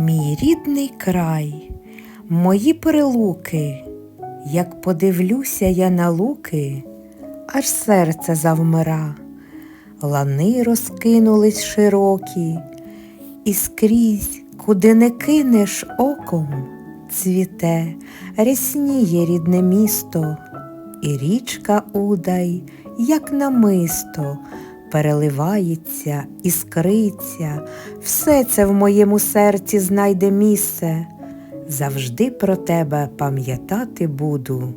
Мій рідний край, мої перелуки, як подивлюся я на луки, аж серце завмира, лани розкинулись широкі, і скрізь, куди не кинеш оком, цвіте, рясніє рідне місто, і річка Удай, як намисто, переливається, іскриться, все це в моєму серці знайде місце. Завжди про тебе пам'ятати буду,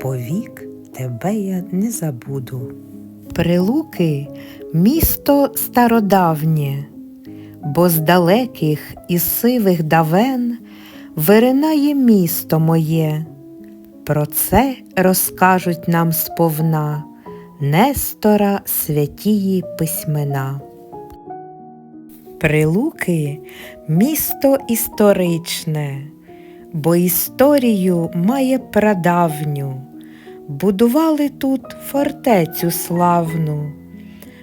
повік тебе я не забуду. Прилуки місто стародавнє, бо з далеких і сивих давен виринає місто моє. Про це розкажуть нам сповна Нестора святії письмена. Прилуки місто історичне, бо історію має прадавню. Будували тут фортецю славну.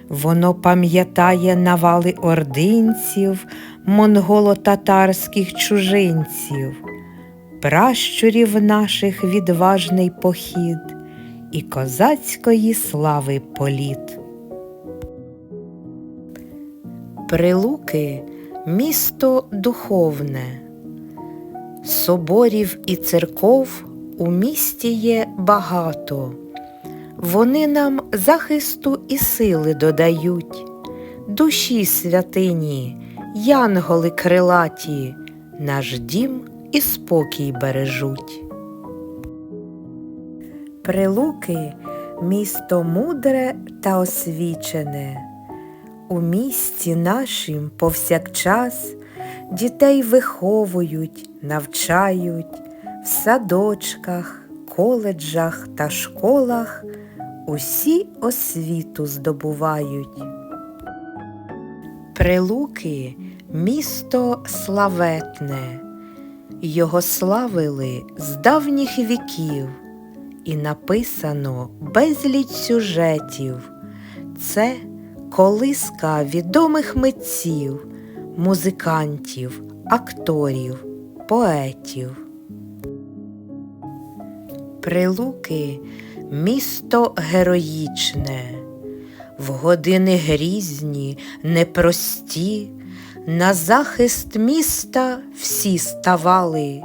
Воно пам'ятає навали ординців, монголо-татарських чужинців, пращурів наших відважний похід і козацької слави політ. Прилуки місто духовне, соборів і церков у місті є багато. Вони нам захисту і сили додають, душі святині, янголи крилаті, наш дім і спокій бережуть. Прилуки місто мудре та освічене. У місті нашим повсякчас дітей виховують, навчають в садочках, коледжах та школах усі освіту здобувають. Прилуки місто славетне, його славили з давніх віків, і написано безліч сюжетів. Це колиска відомих митців, музикантів, акторів, поетів. Прилуки місто героїчне, в години грізні, непрості, на захист міста всі ставали,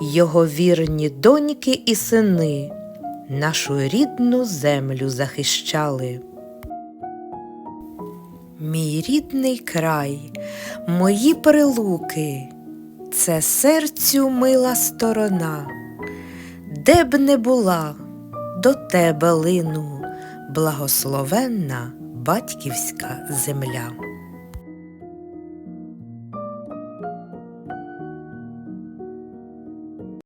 його вірні доньки і сини, нашу рідну землю захищали. Мій рідний край, мої прилуки, це серцю мила сторона, де б не була, до тебе лину, благословенна батьківська земля.